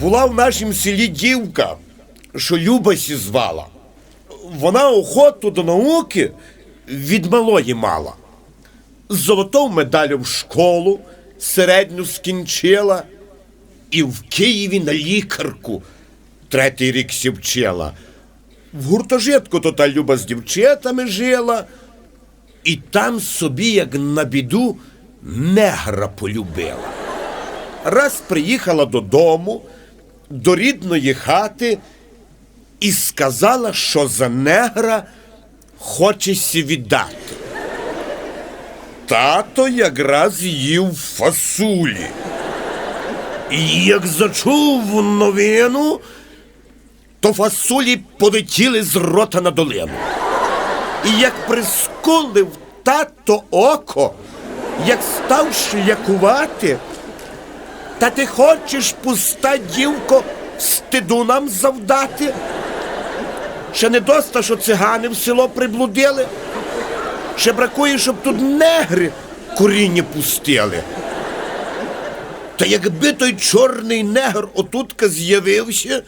Була в нашім селі дівка, що Люба сі звала. Вона охоту до науки від малої мала. З золотою медаллю в школу середню скінчила і в Києві на лікарку третій рік сі вчила. В гуртожитку то та Люба з дівчатами жила, і там собі, як на біду, негра полюбила. Раз приїхала додому, до рідної хати і сказала, що за негра хоче сі віддати. Тато якраз їв фасулі. І як зачув новину, то фасулі полетіли з рота на долину. І як прискулив тато око, як став шлякувати, та ти хочеш, пуста дівко, стиду нам завдати? Ще не доста, що цигани в село приблудили. Ще бракує, щоб тут негри коріння пустили. Та якби той чорний негр отутка з'явився,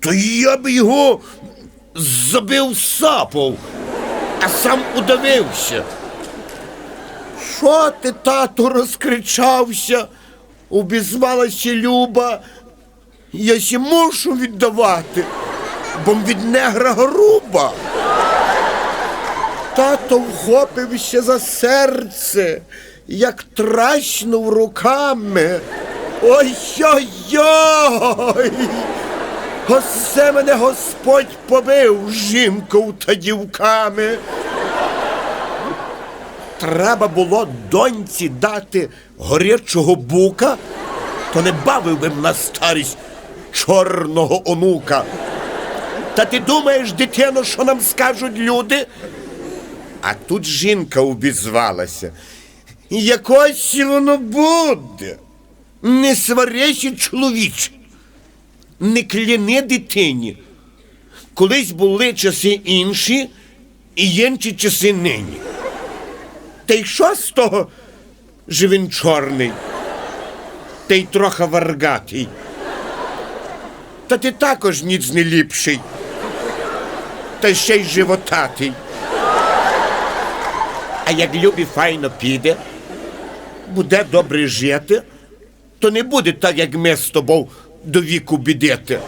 то я б його забив сапов, а сам удавився. Що ти, тату, розкричався? Обізвалася Люба. Я сі мушу віддавати, бо від негра груба. Тато вхопився за серце, як тращнув руками. Ой-ой-ой! Оце мене Господь побив жінкою та дівками. Треба було доньці дати горячого бука, то не бавив би на старість чорного онука. Та ти думаєш, дитино, що нам скажуть люди? А тут жінка обізвалася. Якось воно буде. Не сварися, чоловіче, не кляни дитині. Колись були часи інші і інші часи нині. Та й що з того, що він чорний, та й трохи варгатий. Та ти також ніц не ліпший, та ще й животатий. А як любі файно піде, буде добре жити, то не буде так, як ми з тобою до віку бідити.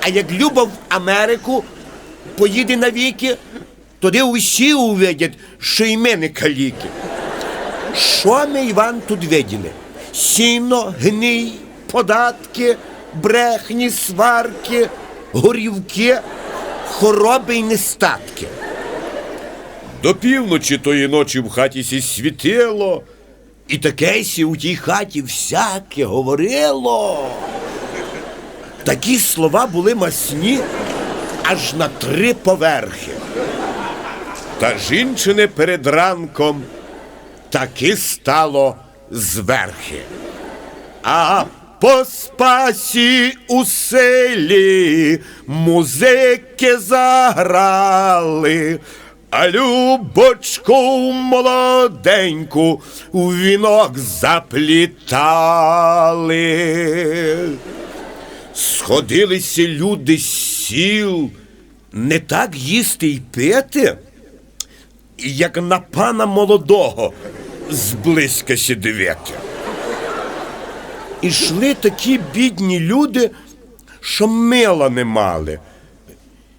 А як Люба в Америку поїде навіки, тоді усі увидять, що і ми не каліки. Що ми, Іван, тут виділи? Сіно, гній, податки, брехні, сварки, горівки, хороби й нестатки. До півночі тої ночі в хаті сі світило, і таке сі у тій хаті всяке говорило. Такі слова були масні аж на три поверхи. Та жінчини перед ранком таки стало зверхи. А по спасі у селі музики заграли, а любочку молоденьку у вінок заплітали. Сходилися люди з сіл не так їсти й пити, як на пана молодого зблизька сі. Ішли такі бідні люди, що мила не мали.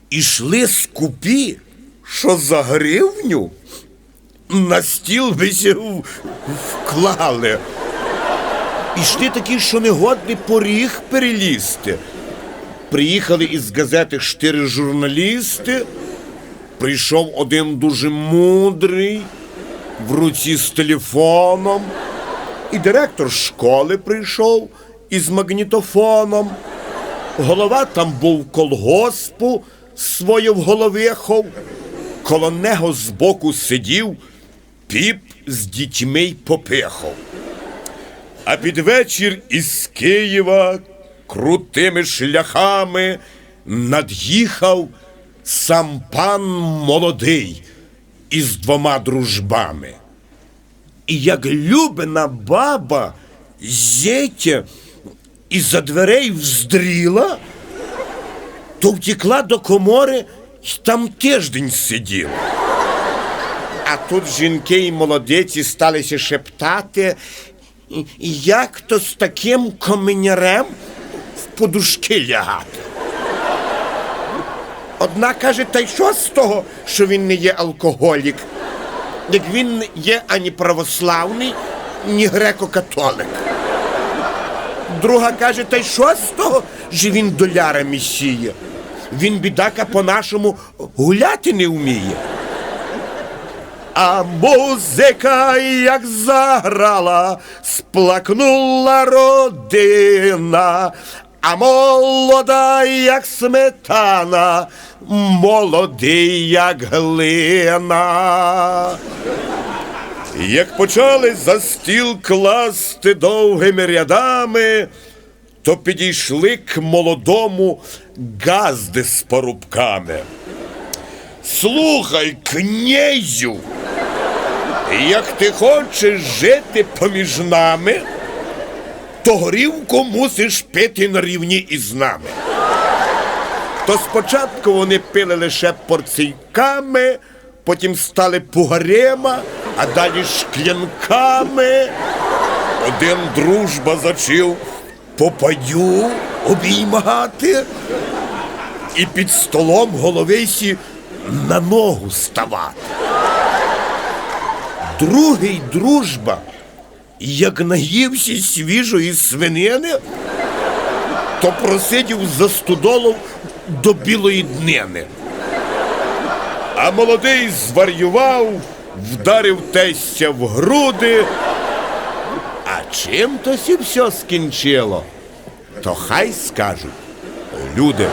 Ішли скупі, що за гривню на стіл висів вклали. Ішли такі, що не годні поріг перелізти. Приїхали із газети чотири журналісти. Прийшов один дуже мудрий, в руці з телефоном. І директор школи прийшов із магнітофоном. Голова там був колгоспу свою в головихов. Коло нього збоку сидів піп з дітьми й попихов. А під вечір із Києва крутими шляхами над'їхав сам пан молодий із двома дружбами. І як любина баба, зєтя і за дверей вздріла, то втекла до комори і там тиждень сиділа. А тут жінки і молодиці сталися шептати, «І- і як то з таким каменярем в подушки лягати. Одна каже, та й що з того, що він не є алкоголік, як він є ані православний, ні греко-католик. Друга каже, та й що з того, що він доляра місіє? Він, бідака, по-нашому гуляти не вміє. А музика як заграла, сплакнула родина, а молода, як сметана, молодий, як глина. Як почали за стіл класти довгими рядами, то підійшли к молодому газди з порубками. Слухай, князю, як ти хочеш жити поміж нами, то горівку мусиш пити на рівні із нами. То спочатку вони пили лише порційками, потім стали пугарема, а далі шклянками. Один дружба зачив попадю обіймати і під столом головисі на ногу ставати. Другий дружба, як наївся свіжої свинини, то просидів за студолом до білої днини. А молодий зварював, вдарив тестя в груди. А чим то сі все скінчило? То хай скажуть люди.